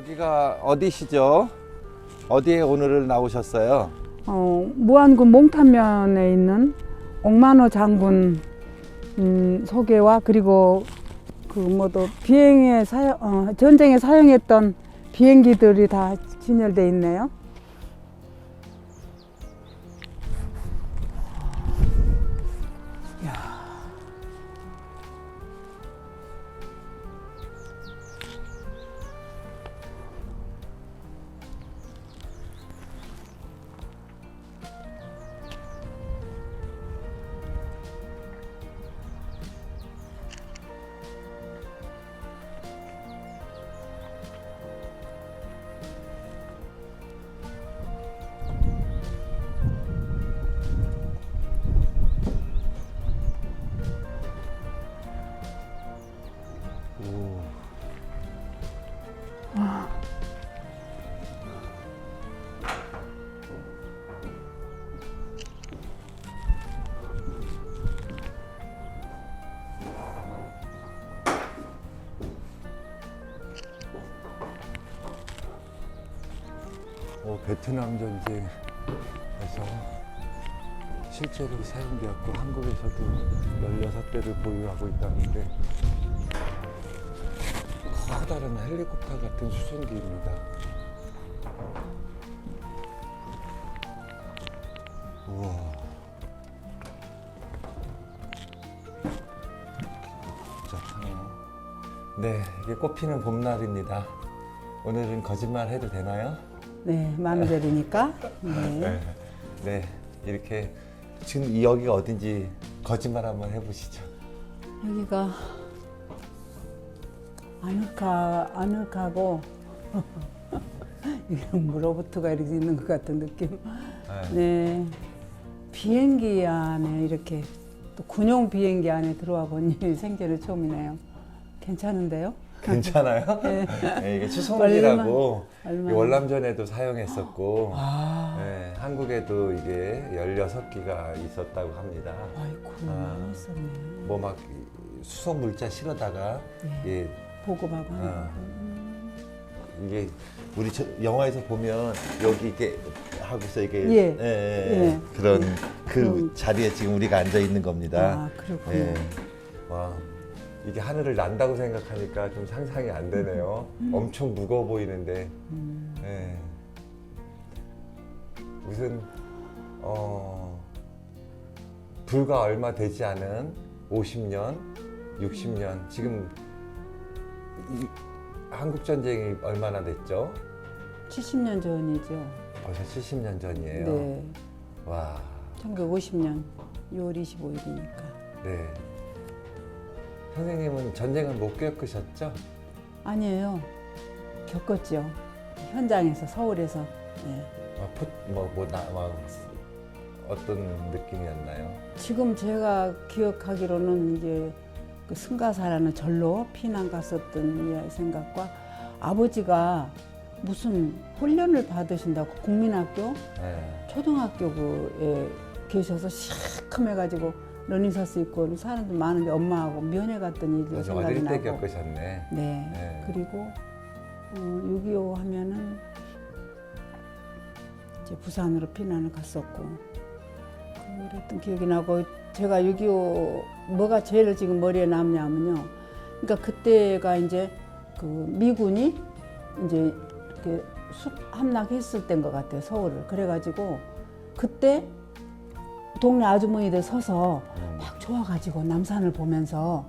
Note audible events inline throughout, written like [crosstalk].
여기가 어디시죠? 어디에 오늘을 나오셨어요? 어, 무안군 몽탄면에 있는 옥만호 장군 음, 소개와 그리고 그 뭐도 비행에 사용 어, 전쟁에 사용했던 비행기들이 다 진열돼 있네요. 베트남 전쟁에서 실제로 사용되었고 한국에서도 16대를 보유하고 있다는데 커다란 헬리콥터 같은 수송기입니다. 우와. 복잡하네요. 네, 이게 꽃피는 봄날입니다. 오늘은 거짓말 해도 되나요? 네, 만우절이니까. 네. 네. 네, 이렇게 지금 이 여기가 어딘지 거짓말 한번 해보시죠. 여기가 아늑하 아늑하고 이런 무로부트가 이렇게 있는 것 같은 느낌. 네. 네. 비행기 안에 이렇게 또 군용 비행기 안에 들어와 본 일이 생전에 처음이네요. 괜찮은데요? [laughs] 괜찮아요? 네. 네, 이게 추송기라고 얼마나- 월남전에도 사용했었고 아, 네, 한국에도 이게 16기가 있었다고 합니다. 아이고, 아. 했었네. 뭐막 수소 물자 실어다가 네. 예, 보고하고 하는 아. 거. 이게 우리 저 영화에서 보면 여기 이렇게 하고서 이게 예. 예, 예, 예. 그런 그 음. 자리에 지금 우리가 앉아 있는 겁니다. 아, 그렇군요. 예. 와 이게 하늘을 난다고 생각하니까 좀 상상이 안 되네요. 엄청 무거워 보이는데. 음. 예. 무슨 어 불과 얼마 되지 않은 50년, 60년 지금 이, 한국 전쟁이 얼마나 됐죠? 70년 전이죠. 벌써 70년 전이에요. 네. 와, 1950년 6월 25일이니까. 네. 선생님은 전쟁을 못 겪으셨죠? 아니에요. 겪었죠. 현장에서 서울에서. 네. 뭐, 포- 뭐, 뭐, 나, 막 어떤 느낌이었나요? 지금 제가 기억하기로는 이제 그 승가사라는 절로 피난 갔었던 이 생각과 아버지가 무슨 훈련을 받으신다고 국민학교 네. 초등학교 그에 계셔서 시커매가지고 러닝서스 입고 사람들 많은데 엄마하고 면회 갔던 아주 생각이 어릴 때 나고 겪으셨네. 네. 네. 그리고 어, 6.25 하면은 이제 부산으로 피난을 갔었고 그랬던 기억이 나고 제가 6.25 뭐가 제일 지금 머리에 남냐면요. 그러니까 그때가 이제 그 미군이 이제 이렇게 수- 함락했을 때인 것 같아요 서울을 그래가지고 그때 동네 아주머니들 서서 음. 막 좋아가지고 남산을 보면서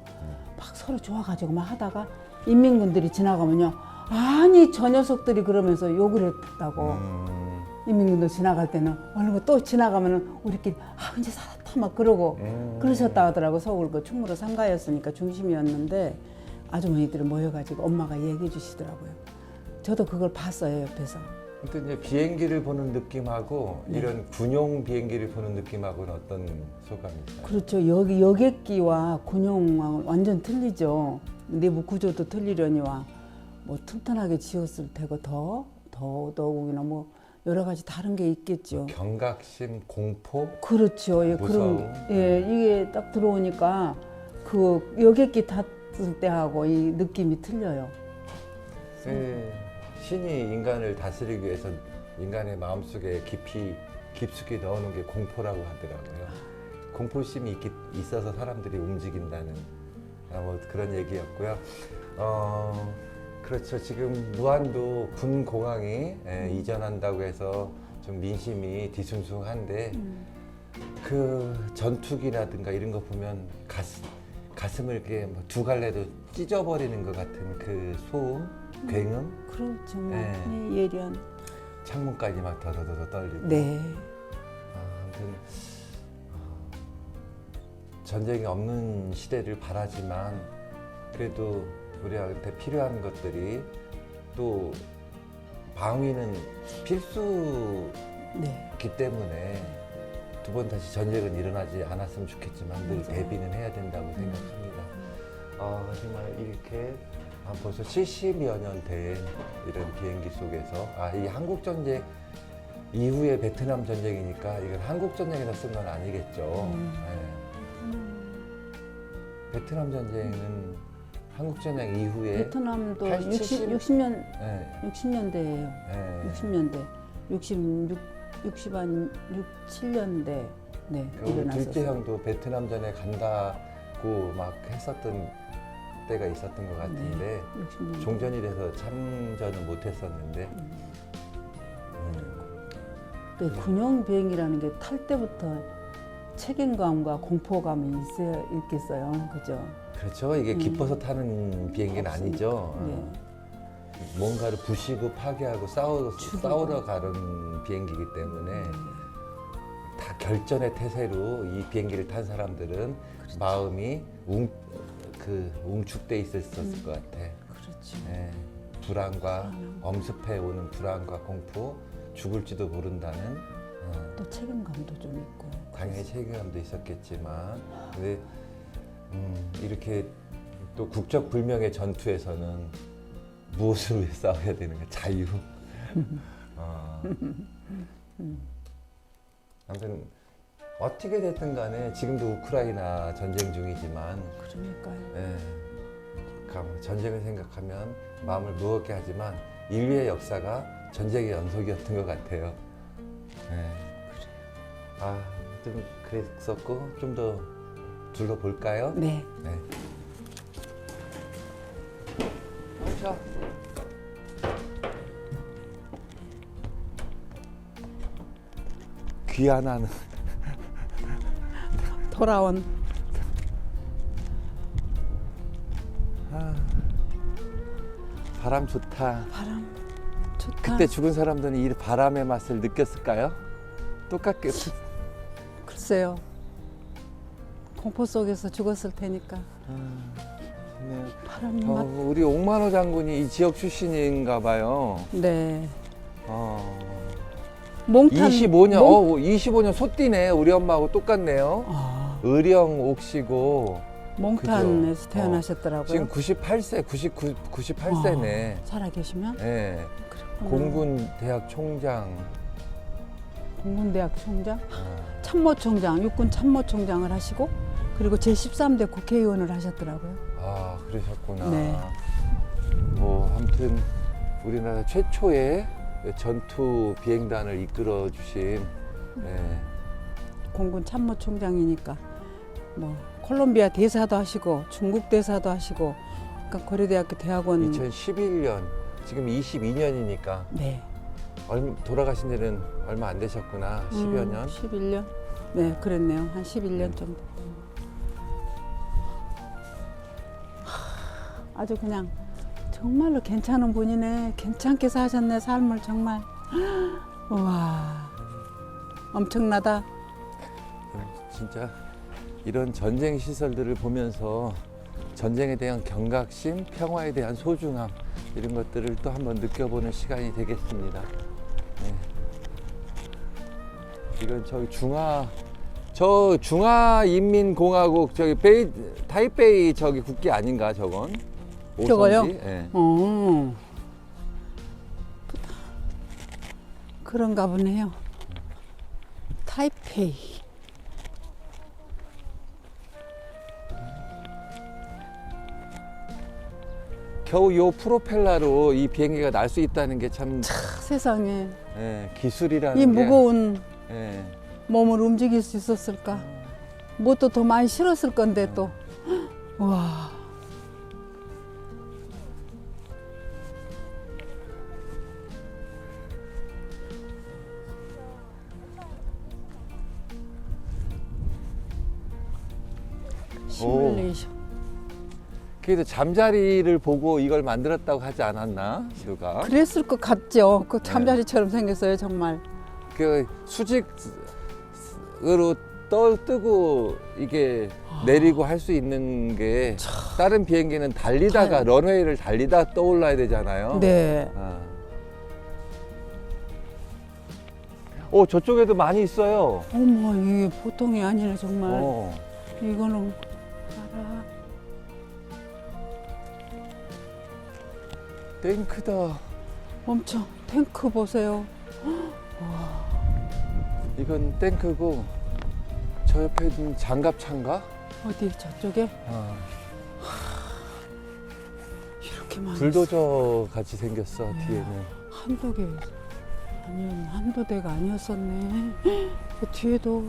막 서로 좋아가지고 막 하다가 인민군들이 지나가면요. 아니 저 녀석들이 그러면서 욕을 했다고. 음, 인민군들 지나갈 때는 얼른 또 지나가면은 우리끼리 아 이제 살았다 막 그러고 음. 그러셨다 하더라고. 서울 그 충무로 상가였으니까 중심이었는데 아주머니들이 모여가지고 엄마가 얘기해 주시더라고요. 저도 그걸 봤어요 옆에서 근데 이제 비행기를 보는 느낌하고 네. 이런 군용 비행기를 보는 느낌하고는 어떤 소감이세요? 그렇죠. 여기 여객기와 군용과 완전 틀리죠. 내부 구조도 틀리려니와 뭐 튼튼하게 지었을 테고 더 더더욱이나 뭐 여러 가지 다른 게 있겠죠. 경각심, 공포, 그렇죠. 예, 무서움. 그런 예 이게 딱 들어오니까 그 여객기 탔을 때하고 이 느낌이 틀려요. 예, 신이 인간을 다스리기 위해서 인간의 마음속에 깊이 깊숙이 넣어놓은 게 공포라고 하더라고요. 공포심이 있기, 있어서 사람들이 움직인다는 아, 뭐 그런 얘기였고요. 어, 그렇죠. 지금 무안도 군 공항이 예, 이전한다고 해서 좀 민심이 뒤숭숭한데 음. 그 전투기라든가 이런 거 보면 가슴, 가슴을 이렇게 뭐두 갈래도 찢어버리는 것 같은 그 소음, 굉음, 그렇죠. 뭐. 네. 네, 예리한. 창문까지 막 더더더 떨리고. 네. 아, 아무튼 어, 전쟁이 없는 시대를 바라지만 그래도 우리한테 필요한 것들이 또 방위는 필수기 네. 때문에 두 번 다시 전쟁은 일어나지 않았으면 좋겠지만 늘. 대비는 해야 된다고 생각합니다. 아 정말 이렇게 아, 벌써 70여 년 된 이런 비행기 속에서 아 이 한국 전쟁 이후에 베트남 전쟁이니까 이건 한국 전쟁에서 쓴 건 아니겠죠. 음. 네. 베트남 전쟁은 한국 전쟁 이후에 베트남도 80, 60, 60년 네, 60년대예요. 네. 60년대. 66 60한 6, 7년대. 네. 그 우리 둘째 일어났었어요. 형도 베트남 전에 간다고 막 했었던 때가 있었던 것 같은데 60년대. 종전이 돼서 참전은 못했었는데 음, 그 군용 비행이라는 게 탈 때부터 책임감과 공포감이 있어야 있겠어요. 그죠? 그렇죠 이게 음. 기뻐서 타는 비행기는 없으니까. 아니죠 네. 어. 뭔가를 부시고 파괴하고 싸우. 싸우러 가는 비행기이기 때문에 다 결전의 태세로 이 비행기를 탄 사람들은 그렇죠. 마음이 웅, 그 웅축돼 있었을 음. 것 같아 그렇죠. 네, 불안과. 엄습해 오는 불안과 공포, 죽을지도 모른다는 어, 또 책임감도 좀 있고. 당연히 책임감도 있었겠지만, 근데 음, 이렇게 또 국적 불명의 전투에서는 무엇을 위해 싸워야 되는가? 자유. [laughs] 어. 아무튼 어떻게 됐든 간에 지금도 우크라이나 전쟁 중이지만 그러니까요. 예, 감- 전쟁을 생각하면 마음을 무겁게 하지만 인류의 역사가 전쟁의 연속이었던 것 같아요. 예. 아, 좀 그랬었고 좀 더 둘러볼까요? 네. 네. 오셔. 귀환하는 돌아온 아, 바람 좋다. 바람 좋다. 그때 죽은 사람들은 이 바람의 맛을 느꼈을까요? 똑같게 글쎄요. 공포 속에서 죽었을 테니까 네. 바람 어, 맛. 우리 옥만호 장군이 이 지역 출신인가 봐요. 네. 어, 몽탄 25년, 몽- 어, 25년 소띠네. 우리 엄마하고 똑같네요. 아, 의령 옥시고 몽탄에서 그죠? 태어나셨더라고요. 지금 98세, 99, 98세네. 아, 살아계시면 예. 공군 대학 총장. 공군대학 총장, 아, 참모총장, 육군 참모총장을 하시고 그리고 제 13대 국회의원을 하셨더라고요. 아, 그러셨구나. 네. 뭐 아무튼 우리나라 최초의 전투 비행단을 이끌어 주신 예. 공군 참모총장이니까 뭐 콜롬비아 대사도 하시고 중국 대사도 하시고 그러니까 고려대학교 대학원 2011년 지금 22년이니까 네. 얼마, 돌아가신 지는 얼마 안 되셨구나 10여 년 11년? 네, 그랬네요. 한 11년 정도. 하, 아주 그냥 정말로 괜찮은 분이네. 괜찮게 사셨네, 삶을 정말. 와, 엄청나다. 진짜 이런 전쟁 시설들을 보면서 전쟁에 대한 경각심, 평화에 대한 소중함 이런 것들을 또 한번 느껴보는 시간이 되겠습니다. 네. 이건 저기 중화 저 중화인민공화국 저기 베이 타이베이 저기 국기 아닌가 저건? 저거요? 오선지? 예. 어. 그런가 보네요. 타이페이. 겨우 요 프로펠러로 이 비행기가 날 수 있다는 게참 세상에 기술이라는 이게 무거운 예. 몸을 움직일 수 있었을까? 뭣도 더 많이 실었을 건데 또. [gasps] 와. 시뮬레이션. 그래도 잠자리를 보고 이걸 만들었다고 하지 않았나 누가? 그랬을 것 같죠. 그 잠자리처럼 생겼어요, 정말. 그 수직으로 떠 뜨고 이게 내리고 할 수 있는 게 다른 비행기는 달리다가 달- 런웨이를 달리다 떠올라야 되잖아요. 네. 아. 오 저쪽에도 많이 있어요. 어머, 이게 보통이 아니네, 정말. 어. 이거는 탱크다. 엄청 탱크 보세요. 이건 탱크고 저 옆에 있는 장갑차인가? 어디 저쪽에 아, 이렇게 많이 불도저 같이 생겼어 네. 뒤에는. 한두 개 아니면 한두 대가 아니었었네. 그 뒤에도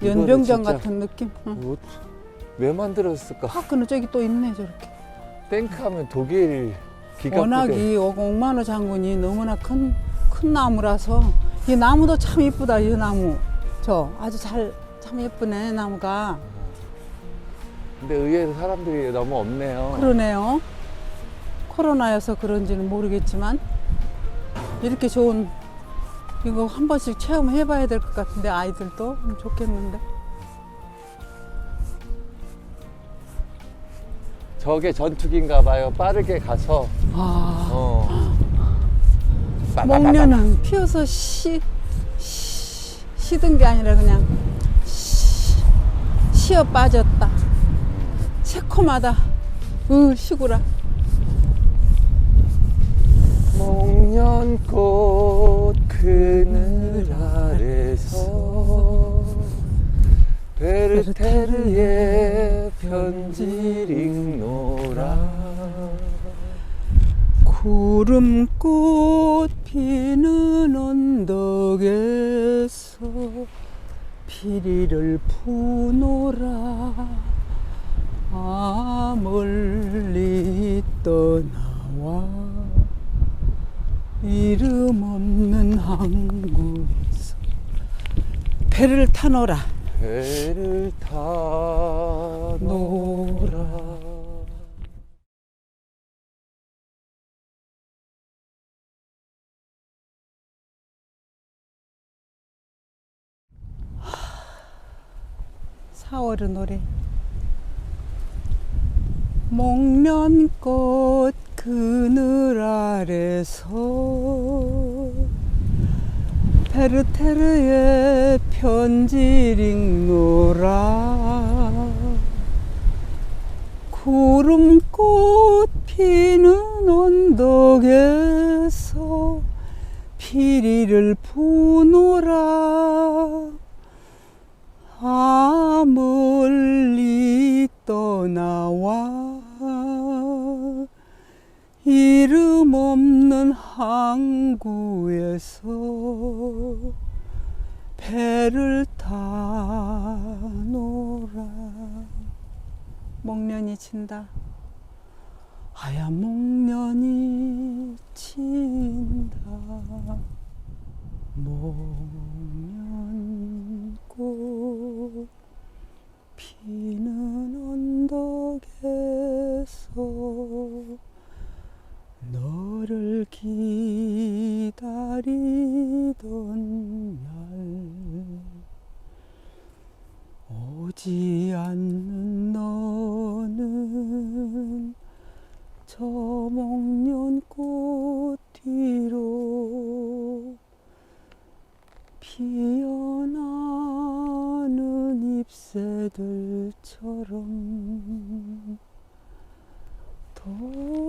이거는 연병장 진짜- 같은 느낌. 응. 뭐, 왜 만들었을까? 파크는 저기 또 있네 저렇게. 탱크하면 독일 기갑 워낙. 이 옥만호 장군이 너무나 큰, 큰 나무라서 이 나무도 참 이쁘다 이 나무. 저 아주 잘 참 예쁘네 나무가. 근데 의외로 사람들이 너무 없네요. 그러네요. 코로나여서 그런지는 모르겠지만 이렇게 좋은 이거 한 번씩 체험해봐야 될 것 같은데 아이들도 음, 좋겠는데. 저게 전투기인가 봐요. 빠르게 가서 아 어. 빠바바바. 목련은 피어서 시, 시 시든 게 아니라 그냥 시, 시어 빠졌다. 새콤하다. 으 시구라. 목련꽃 그늘 아래서 베르테르의 편지를 읽노라. 구름꽃 피는 언덕에서 피리를 부노라. 아 멀리 떠나와 이름 없는 항구에서 배를 타노라 배를 타노라. 사월의 노래. 목련꽃 그늘 아래서 베르테르의 편지를 읽노라. 구름꽃 피는 언덕에서 피리를 부노라. 아 멀리 떠나와 이름 없는 항구에서 배를 타노라. 목련이 친다. 하얀 목련 돌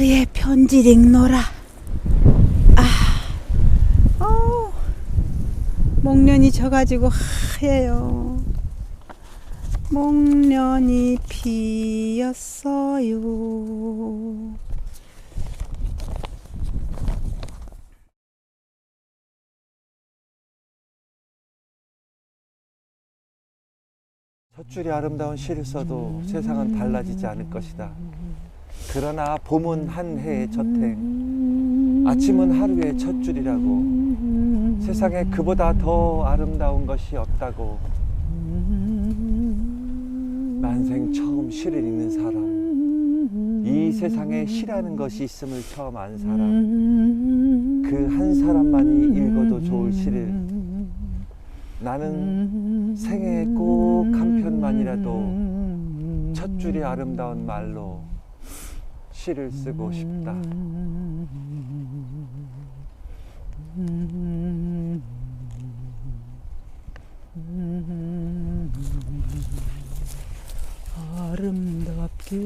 베르테르의 편지 읽노라 아, 어, 목련이 져가지고 하얘요. 목련이 피었어요. 첫 줄이 아름다운 시를 써도 세상은 달라지지 않을 것이다. 그러나 봄은 한 해의 첫 해, 아침은 하루의 첫 줄이라고. 세상에 그보다 더 아름다운 것이 없다고. 난생 처음 시를 읽는 사람, 이 세상에 시라는 것이 있음을 처음 안 사람, 그 한 사람만이 읽어도 좋을 시를. 나는 생애에 꼭 한 편만이라도 첫 줄이 아름다운 말로 시를 쓰고 싶다. 아름답게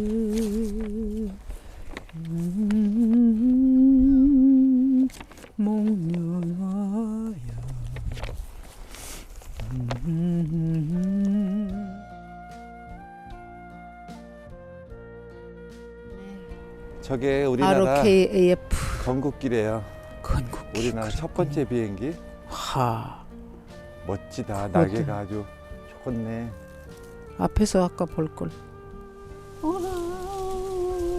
음. 저게 우리나라 ROKAF 건국기래요. 건국기 우리나라 첫 번째 비행기. 하 멋지다. 그것도. 날개가 아주 좋네. 앞에서 아까 볼 걸 어라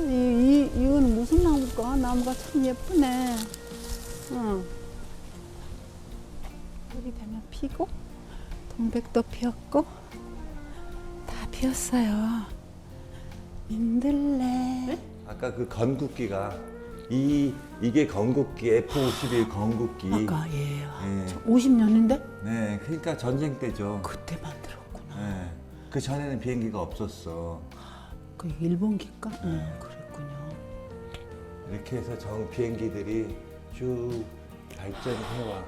이, 이, 이거는 무슨 나무일까? 나무가 참 예쁘네 응. 여기 되면 피고 동백도 피었고 다 피었어요 민들레 아까 그 건국기가 이 이게 건국기 F51 건국기. 아까 예요 예. 50년인데? 네, 그러니까 전쟁 때죠. 그때 만들었구나 네. 그 전에는 비행기가 없었어. 그 일본기가? 응 그랬군요 이렇게 해서 정 비행기들이 쭉 발전해와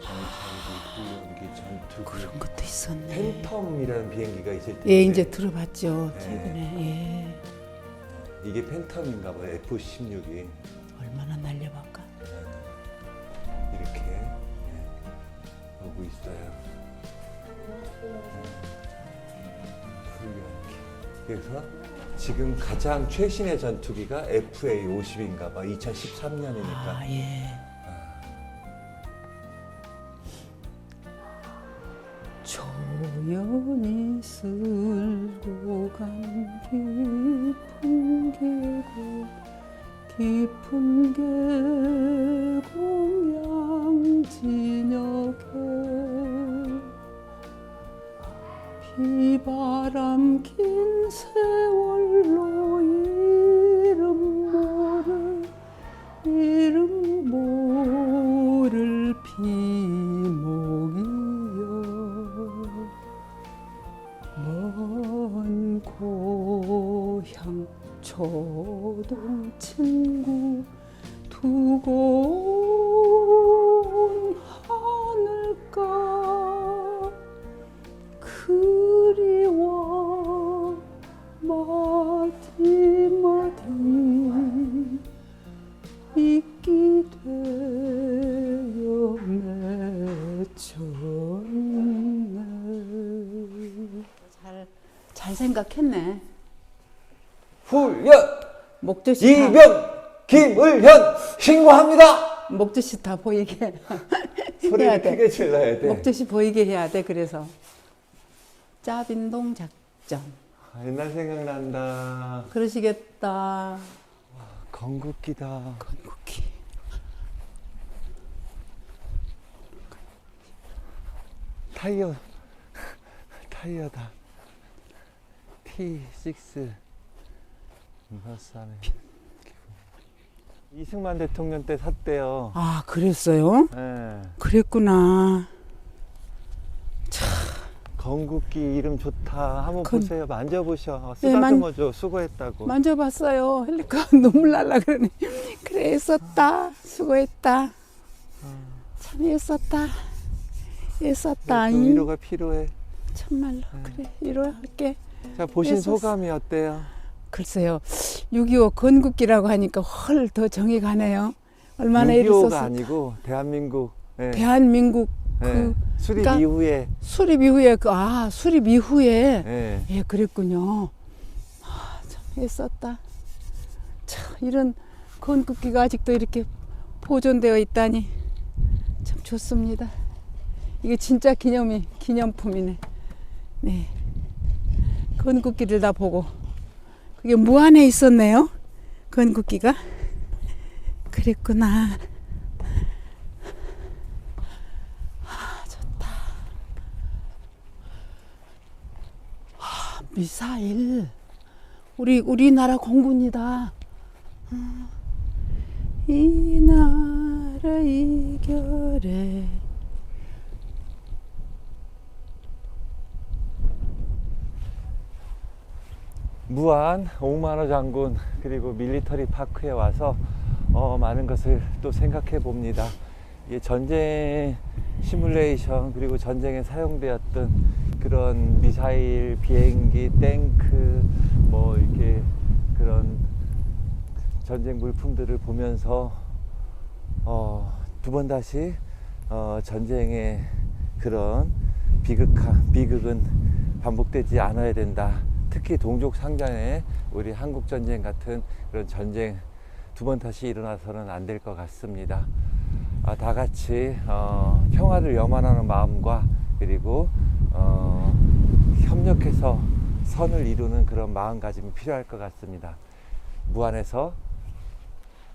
정찰기, 후연기, 전투기, 그런 것도 있었네 팬텀이라는 비행기가 있을 때 예, 이제 들어봤죠. 네. 최근에. 예. 이게 팬텀인가 봐요. F16이 얼마나 날려볼까? 이렇게 네, 오고 있어요. 훌륭하게. 그래서 지금 가장 최신의 전투기가 FA50인가 봐. 2013년이니까. 아, 예. 조연이 쓸고 간 깊은 계곡 깊은 계곡 양 진역에 비바람 긴 세월로 이름 모를 이름 모를 비 초동 친구 두고 온 하늘가 그리워 마디마디 잊기 되어 맺혔네. 잘, 잘 생각했네 훈련 목젖이 다, 이병 김을현 신고합니다. 목젖이 다 보이게 [laughs] 해야 소리를 돼. 크게 질러야 돼. 목젖이 보이게 해야 돼 그래서 짜빈동 작전 아, 옛날 생각난다. 그러시겠다 건국기다. 건국기 타이어 [laughs] 타이어다. T6 인사산에 이승만 대통령 때 샀대요. 아 그랬어요? 예. 그랬구나 참 건국기 이름 좋다. 한번 건- 보세요. 만져보셔. 네, 만- 쓰다듬어줘. 수고했다고. 만져봤어요. 헬리카 [laughs] 눈물 날라 그러네. 그래 애썼다. 수고했다. 참 애썼다. 애썼다. 또 잉. 위로가 필요해. 참말로 네. 그래 위로할게. 자 보신 애썼어. 소감이 어때요? 글쎄요. 6.25 건국기라고 하니까 헐 더 정이 가네요. 얼마나 애를 6.25가 썼어. 아니고 대한민국 예, 대한민국 예, 그 수립 그러니까- 이후에 수립 이후에 그 아 수립 이후에 예, 예 그랬군요. 아, 참 애썼다. 참 이런 건국기가 아직도 이렇게 보존되어 있다니 참 좋습니다. 이게 진짜 기념이 기념품이네. 네. 건국기를 다 보고 그게 무안에 있었네요. 건국기가 그랬구나. 아 좋다. 아, 미사일. 우리 우리나라 공군이다. 음. 이 나라 이겨래. 무한 옥만호 장군 그리고 밀리터리 파크에 와서 어, 많은 것을 또 생각해 봅니다. 이 전쟁 시뮬레이션 그리고 전쟁에 사용되었던 그런 미사일, 비행기, 탱크 뭐 이렇게 그런 전쟁 물품들을 보면서 어, 두 번 다시 어, 전쟁의 그런 비극한 비극은 반복되지 않아야 된다. 특히 동족 상장의 우리 한국 전쟁 같은 그런 전쟁 두 번 다시 일어나서는 안 될 것 같습니다. 아, 다 같이 어, 평화를 염원하는 마음과 그리고 어, 협력해서 선을 이루는 그런 마음가짐이 필요할 것 같습니다. 무안에서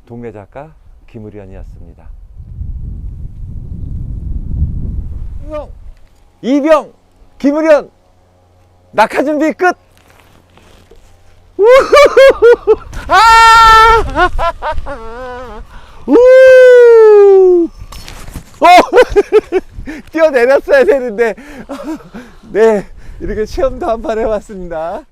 동네 작가 김우련이었습니다. 이병 김우련 낙하 준비 끝. 아! 우! 어! [laughs] 뛰어내렸어야 되는데. 네, 이렇게 체험도 한번 해봤습니다.